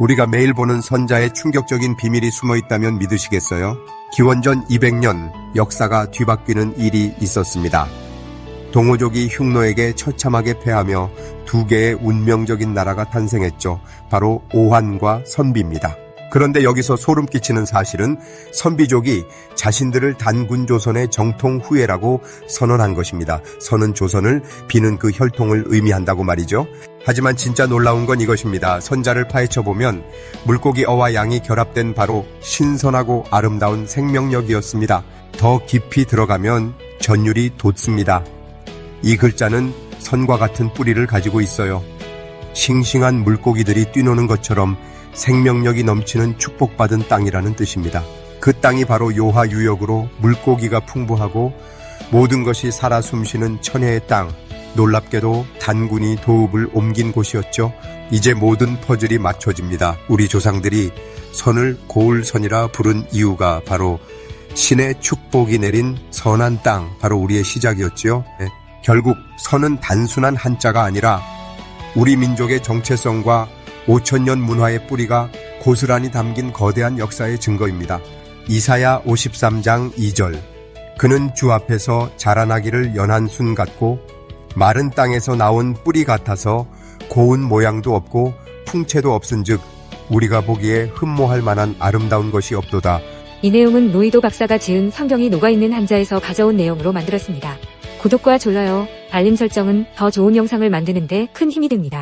우리가 매일 보는 선자의 충격적인 비밀이 숨어 있다면 믿으시겠어요? 기원전 200년 역사가 뒤바뀌는 일이 있었습니다. 동호족이 흉노에게 처참하게 패하며 두 개의 운명적인 나라가 탄생했죠. 바로 오한과 선비입니다. 그런데 여기서 소름 끼치는 사실은 선비족이 자신들을 단군 조선의 정통 후예라고 선언한 것입니다. 선은 조선을 비는 그 혈통을 의미한다고 말이죠. 하지만 진짜 놀라운 건 이것입니다. 선자를 파헤쳐 보면 물고기 어와 양이 결합된 바로 신선하고 아름다운 생명력이었습니다. 더 깊이 들어가면 전율이 돋습니다. 이 글자는 선과 같은 뿌리를 가지고 있어요. 싱싱한 물고기들이 뛰노는 것처럼 생명력이 넘치는 축복받은 땅이라는 뜻입니다. 그 땅이 바로 요하 유역으로 물고기가 풍부하고 모든 것이 살아 숨쉬는 천혜의 땅, 놀랍게도 단군이 도읍을 옮긴 곳이었죠. 이제 모든 퍼즐이 맞춰집니다. 우리 조상들이 선을 고울선이라 부른 이유가 바로 신의 축복이 내린 선한 땅, 바로 우리의 시작이었지요. 네. 결국 선은 단순한 한자가 아니라 우리 민족의 정체성과 5천년 문화의 뿌리가 고스란히 담긴 거대한 역사의 증거입니다. 이사야 53장 2절 그는 주 앞에서 자라나기를 연한 순 같고 마른 땅에서 나온 뿌리 같아서 고운 모양도 없고 풍채도 없은즉 우리가 보기에 흠모할 만한 아름다운 것이 없도다. 이 내용은 노이도 박사가 지은 성경이 녹아있는 한자에서 가져온 내용으로 만들었습니다. 구독과 좋아요, 알림 설정은 더 좋은 영상을 만드는데 큰 힘이 됩니다.